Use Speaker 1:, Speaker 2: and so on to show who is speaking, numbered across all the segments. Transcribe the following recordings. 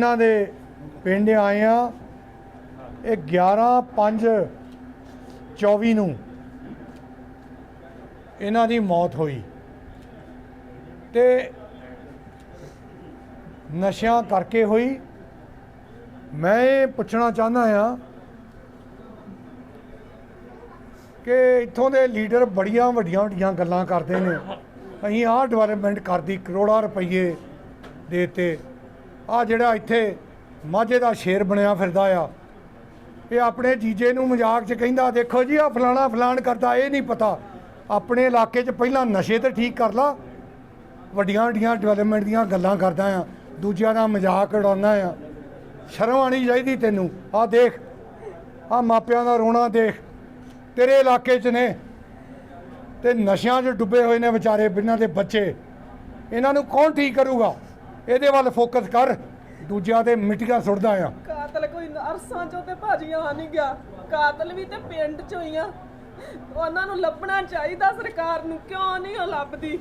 Speaker 1: ਇਹਨਾਂ ਦੇ ਪਿੰਡ ਆਏ ਆ ਇਹ 11 5 24 ਨੂੰ ਇਹਨਾਂ ਦੀ ਮੌਤ ਹੋਈ। ਤੇ ਨਸ਼ਿਆਂ ਕਰਕੇ ਹੋਈ। ਮੈਂ ਇਹ ਪੁੱਛਣਾ ਚਾਹੁੰਦਾ ਆ ਕਿ ਇੱਥੋਂ ਦੇ ਲੀਡਰ ਬੜੀਆਂ ਵੱਡੀਆਂ ਵੱਡੀਆਂ ਗੱਲਾਂ ਕਰਦੇ ਨੇ। ਅਸੀਂ ਆਹ ਡਿਵੈਲਪਮੈਂਟ ਕਰਦੀ ਕਰੋੜਾਂ ਰੁਪਏ ਦੇਤੇ ਆ ਜਿਹੜਾ ਇੱਥੇ ਮਾਝੇ ਦਾ ਸ਼ੇਰ ਬਣਿਆ ਫਿਰਦਾ ਆ, ਇਹ ਆਪਣੇ ਜੀਜੇ ਨੂੰ ਮਜ਼ਾਕ 'ਚ ਕਹਿੰਦਾ, ਦੇਖੋ ਜੀ ਆ ਫਲਾਣਾ ਫਲਾਣ ਕਰਦਾ, ਇਹ ਨਹੀਂ ਪਤਾ। ਆਪਣੇ ਇਲਾਕੇ 'ਚ ਪਹਿਲਾਂ ਨਸ਼ੇ ਤੇ ਠੀਕ ਕਰ ਲਾ। ਵੱਡੀਆਂ ਵੱਡੀਆਂ ਡਿਵੈਲਪਮੈਂਟ ਦੀਆਂ ਗੱਲਾਂ ਕਰਦਾ ਆ। ਦੂਜਿਆਂ ਦਾ ਮਜ਼ਾਕ ਉਡਾਉਂਦਾ ਆ। ਸ਼ਰਮ ਆਣੀ ਚਾਹੀਦੀ ਤੈਨੂੰ। ਆ ਦੇਖ ਆ ਮਾਪਿਆਂ ਦਾ ਰੋਣਾ ਦੇਖ। ਤੇਰੇ ਇਲਾਕੇ 'ਚ ਨੇ। ਤੇ ਨਸ਼ਿਆਂ 'ਚ ਡੁੱਬੇ ਹੋਏ ਨੇ ਵਿਚਾਰੇ, ਬਿਨਾਂ ਦੇ ਬੱਚੇ। ਇਹਨਾਂ ਨੂੰ ਕੌਣ ਠੀਕ ਕਰੂਗਾ? ਇਹਦੇ ਵੱਲ ਫੋਕਸ ਕਰ। ਦੂਜਿਆਂ ਤੇ ਮਿੱਟੀਆਂ ਸੁੱਟਦਾ ਆ।
Speaker 2: ਕਾਤਲ ਕੋਈ ਅਰਸਾਂ ਚੋਂ ਤੇ ਭਾਜੀਆਂ ਆ ਨਹੀਂ ਗਿਆ। ਕਾਤਲ ਵੀ ਤੇ ਪਿੰਡ ਚੋਂ ਹੀ ਆ। ਉਹਨਾਂ ਨੂੰ ਲੱਭਣਾ ਚਾਹੀਦਾ ਸਰਕਾਰ ਨੂੰ ਕਿਉਂ ਨਹੀਂ ਉਹ ਲੱਭਦੀ?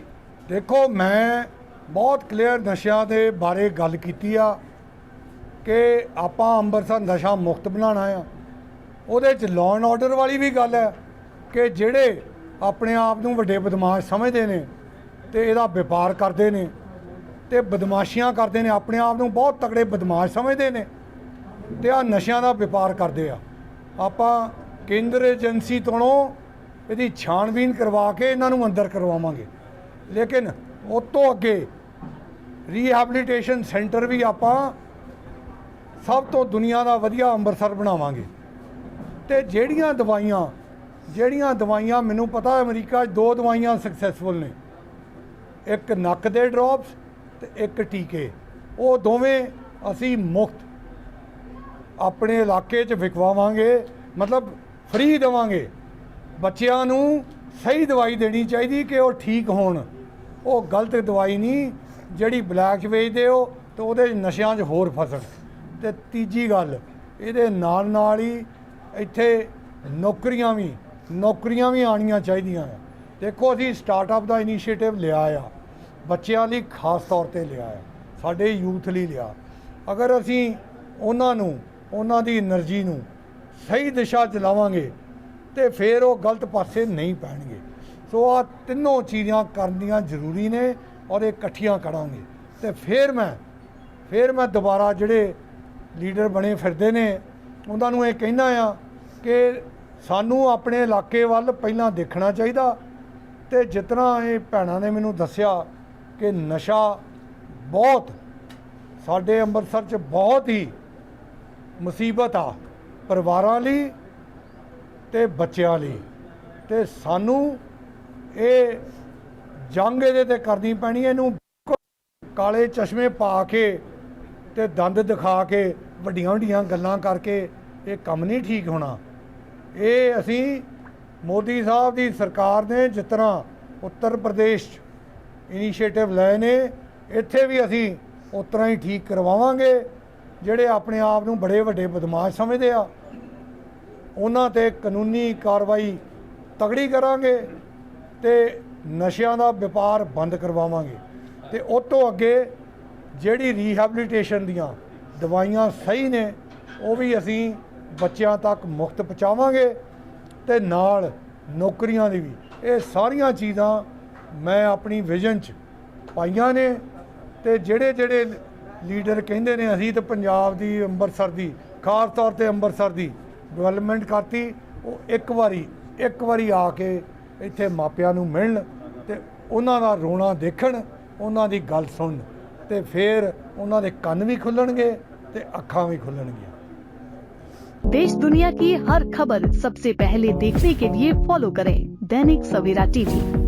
Speaker 1: ਦੇਖੋ ਮੈਂ ਬਹੁਤ ਕਲੀਅਰ ਨਸ਼ਿਆਂ ਦੇ ਬਾਰੇ ਗੱਲ ਕੀਤੀ ਆ ਕਿ ਆਪਾਂ ਅੰਮ੍ਰਿਤਸਰ ਨਸ਼ਾ ਮੁਕਤ ਬਣਾਉਣਾ ਆ। ਉਹਦੇ ਚ ਲਾਅ ਐਂਡ ਆਰਡਰ ਵਾਲੀ ਵੀ ਗੱਲ ਹੈ ਕਿ ਜਿਹੜੇ ਆਪਣੇ ਆਪ ਨੂੰ ਵੱਡੇ ਬਦਮਾਸ਼ ਸਮਝਦੇ ਨੇ ਤੇ ਇਹਦਾ ਵਪਾਰ ਕਰਦੇ ਨੇ। ਤੇ ਬਦਮਾਸ਼ੀਆਂ ਕਰਦੇ ਨੇ, ਆਪਣੇ ਆਪ ਨੂੰ ਬਹੁਤ ਤਕੜੇ ਬਦਮਾਸ਼ ਸਮਝਦੇ ਨੇ ਤੇ ਆ ਨਸ਼ਿਆਂ ਦਾ ਵਪਾਰ ਕਰਦੇ ਆ। ਆਪਾਂ ਕੇਂਦਰ ਏਜੰਸੀ ਤੋਂ ਇਹਦੀ ਛਾਣਬੀਨ ਕਰਵਾ ਕੇ ਇਹਨਾਂ ਨੂੰ ਅੰਦਰ ਕਰਵਾਵਾਂਗੇ। ਲੇਕਿਨ ਉਸ ਤੋਂ ਅੱਗੇ ਰੀਹੈਬਿਲਿਟੇਸ਼ਨ ਸੈਂਟਰ ਵੀ ਆਪਾਂ ਸਭ ਤੋਂ ਦੁਨੀਆ ਦਾ ਵਧੀਆ ਅੰਮ੍ਰਿਤਸਰ ਬਣਾਵਾਂਗੇ। ਤੇ ਜਿਹੜੀਆਂ ਦਵਾਈਆਂ ਜਿਹੜੀਆਂ ਦਵਾਈਆਂ ਮੈਨੂੰ ਪਤਾ ਅਮਰੀਕਾ 'ਚ ਦੋ ਦਵਾਈਆਂ ਸਕਸੈਸਫੁਲ ਨੇ। ਇੱਕ ਨੱਕ ਦੇ ਡ੍ਰੌਪਸ ਤੇ ਇੱਕ ਟੀਕੇ। ਉਹ ਦੋਵੇਂ ਅਸੀਂ ਮੁਫਤ ਆਪਣੇ ਇਲਾਕੇ 'ਚ ਵਿਕਵਾਵਾਂਗੇ, ਮਤਲਬ ਫ੍ਰੀ ਦੇਵਾਂਗੇ। ਬੱਚਿਆਂ ਨੂੰ ਸਹੀ ਦਵਾਈ ਦੇਣੀ ਚਾਹੀਦੀ ਕਿ ਉਹ ਠੀਕ ਹੋਣ। ਉਹ ਗਲਤ ਦਵਾਈ ਨਹੀਂ, ਜਿਹੜੀ ਬਲੈਕ ਵੇਚਦੇ ਹੋ ਤੇ ਉਹਦੇ ਨਸ਼ਿਆਂ 'ਚ ਹੋਰ ਫਸਣ। ਤੇ ਤੀਜੀ ਗੱਲ, ਇਹਦੇ ਨਾਲ ਨਾਲ ਹੀ ਇੱਥੇ ਨੌਕਰੀਆਂ ਵੀ ਨੌਕਰੀਆਂ ਵੀ ਆਉਣੀਆਂ ਚਾਹੀਦੀਆਂ। ਆ ਦੇਖੋ ਅਸੀਂ ਸਟਾਰਟਅਪ ਦਾ ਇਨੀਸ਼ੀਏਟਿਵ ਲਿਆ ਆ। ਬੱਚਿਆਂ ਲਈ ਖਾਸ ਤੌਰ ਤੇ ਲਿਆ ਹੈ, ਸਾਡੇ ਯੂਥ ਲਈ ਲਿਆ। ਅਗਰ ਅਸੀਂ ਉਹਨਾਂ ਨੂੰ, ਉਹਨਾਂ ਦੀ એનર્ਜੀ ਨੂੰ ਸਹੀ ਦਿਸ਼ਾ 'ਚ ਲਾਵਾਂਗੇ, ਤੇ ਫਿਰ ਉਹ ਗਲਤ ਪਾਸੇ ਨਹੀਂ ਪੈਣਗੇ। ਸੋ ਆ ਤਿੰਨੋਂ ਚੀਜ਼ਾਂ ਕਰਨੀਆਂ ਜ਼ਰੂਰੀ ਨੇ ਔਰ ਇਹ ਇਕੱਠੀਆਂ ਕਰਾਂਗੇ। ਤੇ ਫਿਰ ਮੈਂ ਫਿਰ ਮੈਂ ਦੁਬਾਰਾ ਜਿਹੜੇ ਲੀਡਰ ਬਣੇ ਫਿਰਦੇ ਨੇ, ਉਹਨਾਂ ਨੂੰ ਇਹ ਕਹਿਣਾ ਆ ਕਿ ਸਾਨੂੰ ਆਪਣੇ ਇਲਾਕੇ ਵੱਲ ਪਹਿਲਾਂ ਦੇਖਣਾ ਚਾਹੀਦਾ ਤੇ ਜਿਤਨਾ ਇਹ ਭੈਣਾਂ ਨੇ ਮੈਨੂੰ ਦੱਸਿਆ ਕਿ ਨਸ਼ਾ ਬਹੁਤ ਸਾਡੇ ਅੰਮ੍ਰਿਤਸਰ 'ਚ ਬਹੁਤ ਹੀ ਮੁਸੀਬਤ ਆ ਪਰਿਵਾਰਾਂ ਲਈ ਤੇ ਬੱਚਿਆਂ ਲਈ ਤੇ ਸਾਨੂੰ ਇਹ ਜੰਗ ਇਹਦੇ ਤੇ ਕਰਨੀ ਪੈਣੀ ਹੈ। ਇਹਨੂੰ ਕਾਲੇ ਚਸ਼ਮੇ ਪਾ ਕੇ ਤੇ ਦੰਦ ਦਿਖਾ ਕੇ, ਵੱਡੀਆਂ ਵੱਡੀਆਂ ਗੱਲਾਂ ਕਰਕੇ ਇਹ ਕੰਮ ਨਹੀਂ ਠੀਕ ਹੋਣਾ ਇਹ ਅਸੀਂ ਮੋਦੀ ਸਾਹਿਬ ਦੀ ਸਰਕਾਰ ਨੇ ਜਿਸ ਤਰ੍ਹਾਂ ਉੱਤਰ ਪ੍ਰਦੇਸ਼ 'ਚ ਇਨੀਸ਼ੀਏਟਿਵ ਲਏ ਨੇ, ਇੱਥੇ ਵੀ ਅਸੀਂ ਉਸ ਤਰ੍ਹਾਂ ਹੀ ਠੀਕ ਕਰਵਾਵਾਂਗੇ, ਜਿਹੜੇ ਆਪਣੇ ਆਪ ਨੂੰ ਬੜੇ ਵੱਡੇ ਬਦਮਾਸ਼ ਸਮਝਦੇ ਆ। ਉਹਨਾਂ ਤੇ ਕਾਨੂੰਨੀ ਕਾਰਵਾਈ ਤਗੜੀ ਕਰਾਂਗੇ ਤੇ ਨਸ਼ਿਆਂ ਦਾ ਵਪਾਰ ਬੰਦ ਕਰਵਾਵਾਂਗੇ। ਤੇ ਉਸ ਤੋਂ ਅੱਗੇ ਜਿਹੜੀ ਰੀਹੈਬਿਲਿਟੇਸ਼ਨ ਦੀਆਂ ਦਵਾਈਆਂ ਸਹੀ ਨੇ, ਉਹ ਵੀ ਅਸੀਂ ਬੱਚਿਆਂ ਤੱਕ ਮੁਫਤ ਪਹੁੰਚਾਵਾਂਗੇ ਤੇ ਨਾਲ ਨੌਕਰੀਆਂ ਦੀ ਵੀ। ਇਹ ਸਾਰੀਆਂ ਚੀਜ਼ਾਂ ਮੈਂ ਆਪਣੀ ਵਿਜ਼ਨ 'ਚ ਪਾਈਆਂ ਨੇ ਤੇ ਜਿਹੜੇ ਜਿਹੜੇ ਲੀਡਰ ਕਹਿੰਦੇ ਨੇ ਅਸੀਂ ਤਾਂ ਪੰਜਾਬ ਦੀ ਅੰਮ੍ਰਿਤਸਰ ਦੀ ਖਾਸ ਤੌਰ ਤੇ ਅੰਮ੍ਰਿਤਸਰ ਦੀ ਡਿਵੈਲਪਮੈਂਟ ਕਰਤੀ ਉਹ ਇੱਕ ਵਾਰੀ ਇੱਕ ਵਾਰੀ ਆ ਕੇ ਇੱਥੇ ਮਾਪਿਆਂ ਨੂੰ ਮਿਲਣ ਤੇ ਉਹਨਾਂ ਦਾ ਰੋਣਾ ਦੇਖਣ ਉਹਨਾਂ ਦੀ ਗੱਲ ਸੁਣਨ ਤੇ ਫਿਰ ਉਹਨਾਂ ਦੇ ਕੰਨ ਵੀ ਖੁੱਲਣਗੇ ਤੇ ਅੱਖਾਂ ਵੀ ਖੁੱਲਣਗੀਆਂ
Speaker 3: देश दुनिया की हर खबर सबसे पहले देखने के लिए फॉलो करें दैनिक सवेरा टीवी